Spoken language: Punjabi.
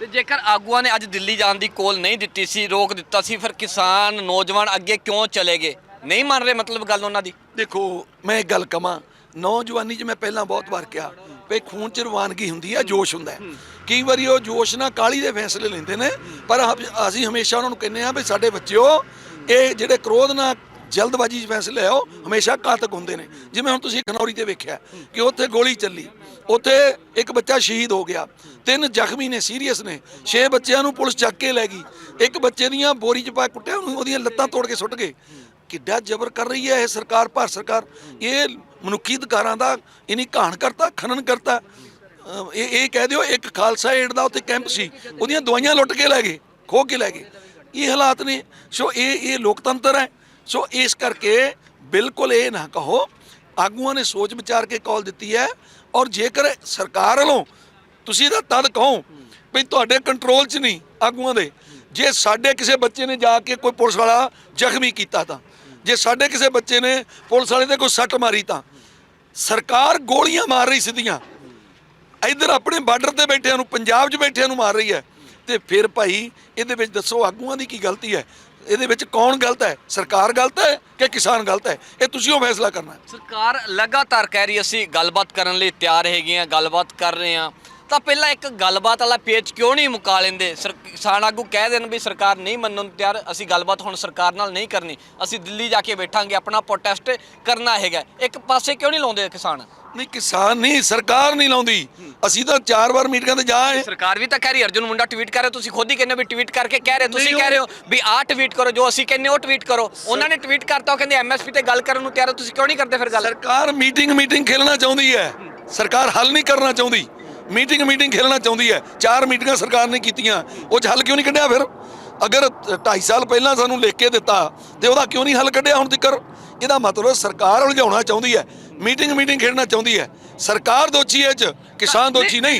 ਤੇ ਜੇਕਰ ਆਗੂਆਂ ਨੇ ਅੱਜ ਦਿੱਲੀ ਜਾਣ ਦੀ ਕੋਲ ਨਹੀਂ ਦਿੱਤੀ ਸੀ, ਰੋਕ ਦਿੱਤਾ ਸੀ, ਫਿਰ ਕਿਸਾਨ, ਨੌਜਵਾਨ ਅੱਗੇ ਕਿਉਂ ਚਲੇ ਗਏ? ਨਹੀਂ ਮੰਨ ਰਹੇ ਮਤਲਬ ਗੱਲ ਉਹਨਾਂ ਦੀ? ਦੇਖੋ, ਮੈਂ ਇੱਕ ਗੱਲ ਕਵਾਂ, ਨੌਜਵਾਨੀ 'ਚ ਮੈਂ ਪਹਿਲਾਂ ਬਹੁਤ ਵਾਰ ਕਿਹਾ ਵੀ ਖੂਨ 'ਚ ਰਵਾਨਗੀ ਹੁੰਦੀ ਹੈ ਜੋਸ਼ ਹੁੰਦਾ ਹੈ। ਕਈ ਵਾਰੀ ਉਹ ਜੋਸ਼ ਨਾਲ ਕਾਲੀ ਦੇ ਫੈਸਲੇ ਲੈਂਦੇ ਨੇ, ਪਰ ਆਪ- ਅਸੀਂ ਹਮੇਸ਼ਾ ਉਹਨਾਂ ਨੂੰ ਕਹਿੰਦੇ ਆ ਵੀ ਸਾਡੇ ਬੱਚਿਓ, ਇਹ ਜਿਹੜੇ ਕ੍ਰੋਧ ਨਾਲ ਜਲਦਬਾਜ਼ੀ 'ਚ ਫੈਸਲੇ ਆਓ ਹਮੇਸ਼ਾ ਘਾਤਕ ਹੁੰਦੇ ਨੇ। ਜਿਵੇਂ ਹੁਣ ਤੁਸੀਂ ਖਨੌਰੀ ਤੇ ਵੇਖਿਆ ਕਿ ਉੱਥੇ ਗੋਲੀ ਚੱਲੀ, ਉੱਥੇ ਇੱਕ ਬੱਚਾ ਸ਼ਹੀਦ ਹੋ ਗਿਆ ਤਿੰਨ ਜ਼ਖਮੀ ਨੇ, ਸੀਰੀਅਸ ਨੇ। ਛੇ ਬੱਚਿਆਂ ਨੂੰ ਪੁਲਿਸ ਚੱਕ ਕੇ ਲੈ ਗਈ। ਇੱਕ ਬੱਚੇ ਦੀਆਂ ਬੋਰੀ 'ਚ ਪਾ ਕੇ ਕੁੱਟਿਆ, ਉਹਨੂੰ ਉਹਦੀਆਂ ਲੱਤਾਂ ਤੋੜ ਕੇ ਸੁੱਟ ਗਏ। ਕਿੱਡਾ ਜ਼ਬਰ ਕਰ ਰਹੀ ਹੈ ਇਹ ਸਰਕਾਰ, ਭਾਰਤ ਸਰਕਾਰ। ਇਹ ਮਨੁੱਖੀ ਅਧਿਕਾਰਾਂ ਦਾ ਇਨੀ ਘਾਣ ਕਰਤਾ, ਖਨਨ ਕਰਤਾ। ਇਹ ਇਹ ਕਹਿ ਦਿਓ, ਇੱਕ ਖਾਲਸਾ ਏਡ ਦਾ ਉੱਥੇ ਕੈਂਪ ਸੀ। ਉਹਦੀਆਂ ਦਵਾਈਆਂ ਲੁੱਟ ਕੇ ਲੈ ਗਏ, ਖੋਹ ਕੇ ਲੈ ਗਏ। ਇਹ ਹਾਲਾਤ ਨੇ। ਸੋ ਇਹ ਇਹ ਲੋਕਤੰਤਰ ਹੈ। ਸੋ ਇਸ ਕਰਕੇ ਬਿਲਕੁਲ ਇਹ ਨਾ ਕਹੋ। ਆਗੂਆਂ ਨੇ ਸੋਚ ਵਿਚਾਰ ਕੇ ਕਾਲ ਦਿੱਤੀ ਹੈ। ਔਰ ਜੇਕਰ ਸਰਕਾਰ ਵੱਲੋਂ ਤੁਸੀਂ ਇਹਦਾ ਤਦ ਕਹੋ ਵੀ ਤੁਹਾਡੇ ਕੰਟਰੋਲ 'ਚ ਨਹੀਂ ਆਗੂਆਂ ਦੇ। ਜੇ ਸਾਡੇ ਕਿਸੇ ਬੱਚੇ ਨੇ ਜਾ ਕੇ ਕੋਈ ਪੁਲਿਸ ਵਾਲਾ ਜ਼ਖਮੀ ਕੀਤਾ ਤਾਂ, ਜੇ ਸਾਡੇ ਕਿਸੇ ਬੱਚੇ ਨੇ ਪੁਲਿਸ ਵਾਲੇ ਤੇ ਕੋਈ ਸੱਟ ਮਾਰੀ ਤਾਂ, ਸਰਕਾਰ ਗੋਲੀਆਂ ਮਾਰ ਰਹੀ ਸਿੱਧੀਆਂ। ਇੱਧਰ ਆਪਣੇ ਬਾਰਡਰ ਤੇ ਬੈਠਿਆਂ ਨੂੰ, ਪੰਜਾਬ 'ਚ ਬੈਠਿਆਂ ਨੂੰ ਮਾਰ ਰਹੀ ਹੈ। ਤੇ ਫਿਰ ਭਾਈ, ਇਹਦੇ ਵਿੱਚ ਦੱਸੋ ਆਗੂਆਂ ਦੀ ਕੀ ਗਲਤੀ ਹੈ? ਇਹਦੇ ਵਿੱਚ ਕੌਣ ਗਲਤ ਹੈ? ਸਰਕਾਰ ਗਲਤ ਹੈ ਕਿ ਕਿਸਾਨ ਗਲਤ ਹੈ? ਇਹ ਤੁਸੀਂ ਉਹ ਫੈਸਲਾ ਕਰਨਾ ਸਰਕਾਰ ਲਗਾਤਾਰ ਕਹਿ ਰਹੀ ਅਸੀਂ ਗੱਲਬਾਤ ਕਰਨ ਲਈ ਤਿਆਰ ਹੈਗੇ ਆ ਗੱਲਬਾਤ ਕਰ ਰਹੇ ਆ ਤਾਂ ਪਹਿਲਾਂ ਇੱਕ ਗੱਲਬਾਤ ਵਾਲਾ ਪੇਜ ਕਿਉਂ ਨਹੀਂ ਮੁਕਾ ਲੈਂਦੇ? ਕਿਸਾਨ ਆਗੂ ਕਹਿ ਦੇਣ ਵੀ ਸਰਕਾਰ ਨਹੀਂ ਮੰਨਣ ਨੂੰ ਤਿਆਰ ਅਸੀਂ ਗੱਲਬਾਤ ਹੁਣ ਸਰਕਾਰ ਨਾਲ ਨਹੀਂ ਕਰਨੀ। ਅਸੀਂ ਦਿੱਲੀ ਜਾ ਕੇ ਬੈਠਾਂਗੇ ਆਪਣਾ ਪ੍ਰੋਟੈਸਟ ਕਰਨਾ ਹੈਗਾ। ਇੱਕ ਪਾਸੇ ਕਿਉਂ ਨਹੀਂ ਲਾਉਂਦੇ ਕਿਸਾਨ? ਨਹੀਂ ਕਿਸਾਨ ਨਹੀਂ ਸਰਕਾਰ ਨਹੀਂ ਲਾਉਂਦੀ। ਅਸੀਂ ਤਾਂ ਚਾਰ ਵਾਰ ਮੀਟਿੰਗਾਂ ਤੇ ਜਾ ਆਏ। ਸਰਕਾਰ ਵੀ ਤਾਂ ਕਹਿ ਰਹੀ ਅਰਜੁਨ ਮੁੰਡਾ ਟਵੀਟ ਕਰ ਰਿਹਾ ਤੁਸੀਂ ਖੁਦ ਹੀ ਕਹਿੰਦੇ ਵੀ ਟਵੀਟ ਕਰਕੇ ਕਹਿ ਰਹੇ ਤੁਸੀਂ ਕਹਿ ਰਹੇ ਹੋ ਵੀ ਆਹ ਟਵੀਟ ਕਰੋ ਜੋ ਅਸੀਂ ਕਹਿੰਦੇ ਉਹ ਟਵੀਟ ਕਰੋ। ਉਹਨਾਂ ਨੇ ਟਵੀਟ ਕਰਤਾ ਉਹ ਕਹਿੰਦੇ ਐਮਐਸਪੀ ਤੇ ਗੱਲ ਕਰਨ ਨੂੰ ਤਿਆਰ ਹੋ ਤੁਸੀਂ ਕਿਉਂ ਨਹੀਂ ਕਰਦੇ ਫਿਰ ਗੱਲ? ਸਰਕਾਰ ਮੀਟਿੰਗ ਮੀਟਿੰਗ ਖੇਲਣਾ ਚਾਹੁੰਦੀ ਹੈ। ਸਰਕਾਰ ਹੱਲ ਨਹੀਂ ਕਰਨਾ ਚਾਹੁੰਦੀ। ਮੀਟਿੰਗ ਮੀਟਿੰਗ ਖੇਲਣਾ ਚਾਹੁੰਦੀ ਹੈ। ਚਾਰ ਮੀਟਿੰਗਾਂ ਸਰਕਾਰ ਨੇ ਕੀਤੀਆਂ। ਉਹ 'ਚ ਹੱਲ ਕਿਉਂ ਨਹੀਂ ਕੱਢਿਆ ਫਿਰ? ਅਗਰ 2.5 ਸਾਲ ਪਹਿਲਾਂ ਸਾਨੂੰ ਲਿਖ ਕੇ ਦਿੱਤਾ ਤੇ ਉਹਦਾ ਕਿਉਂ ਨਹੀਂ ਹੱਲ ਕੱਢਿਆ ਹੁਣ ਤੱਕ ਇਹਦਾ ਮਤਲਬ ਸਰਕਾਰ ਉਲਝਾਉਣਾ ਚਾਹੁੰਦੀ ਹੈ। ਮੀਟਿੰਗ ਮੀਟਿੰਗ ਖੇਡਣਾ ਚਾਹੁੰਦੀ ਹੈ। ਸਰਕਾਰ ਦੋਸ਼ੀ ਹੈ 'ਚ ਕਿਸਾਨ ਦੋਸ਼ੀ ਨਹੀਂ।